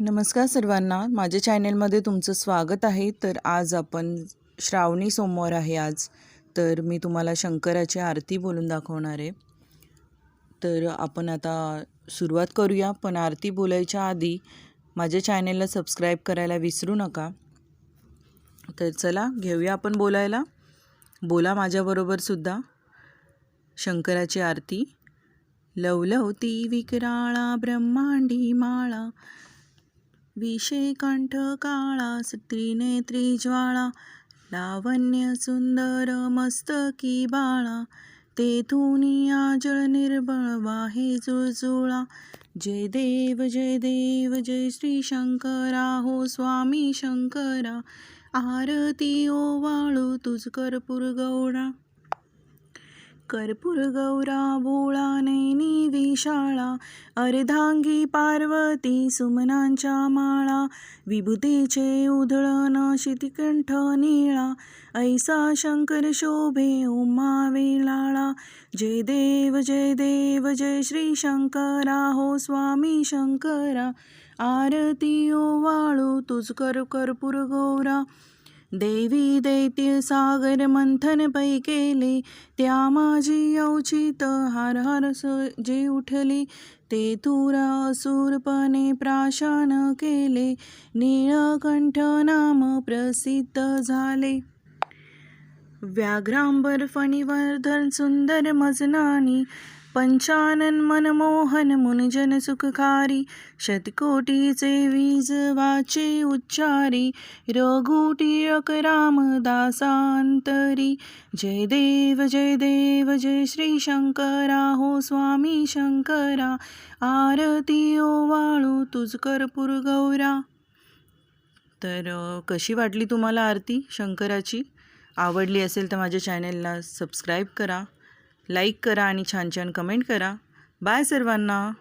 नमस्कार सर्वांना. माझ्या चॅनेलमध्ये तुमचं स्वागत आहे. तर आज आपण श्रावणी सोमवार आहे आज. तर मी तुम्हाला शंकराची आरती बोलून दाखवणार आहे. तर आपण आता सुरुवात करूया. पण आरती बोलायच्या आधी माझ्या चॅनेलला सबस्क्राईब करायला विसरू नका. तर चला घेऊया आपण बोलायला. बोला माझ्याबरोबरसुद्धा शंकराची आरती. लवलवती विकराळा ब्रह्मांडी माळा. विषे कंठ काळा त्रिनेत्री ज्वाळा लावण्य सुंदर मस्तकी बाळा तेथून आजळ निर्बळ वाहे जुळजुळा. जय देव जय देव जय श्री शंकरा हो स्वामी शंकरा आरती ओवाळू तुझ कर्पूर गौडा कर्पूर गौरा भोळा नैनी विशाळा अर्धांगी पार्वती सुमनांच्या माळा विभूतीचे उधळण शितिकंठ निळा ऐसा शंकर शोभे उमा वेलाळा जय देव जय देव जय श्री शंकरा हो स्वामी शंकरा आरती वाळू तुझ कर कर्पूर गौरा देवी दैत्य सागर मंथन पै केले त्या माझी औचित हर हर स जे उठली ते तुरा असुरपणे प्राशन केले नीळकंठ नाम प्रसिद्ध झाले व्याघ्रांबर फणीवर्धन सुंदर मजनानी पंचानन मनमोहन मुनिजन सुखकारी शतकोटीचे वीज वाचे उच्चारी रघुटिळक रामदासांतरी जय देव जय देव जय श्री शंकरा हो स्वामी शंकरा. आरती ओवाळू तुझ कर्पूर गौरा. तर कशी वाटली तुम्हाला आरती शंकराची? आवडली असेल तर माझ्या चॅनेलला सबस्क्राईब करा. लाईक करा आणि छान छान कमेंट करा. बाय सर्वांना.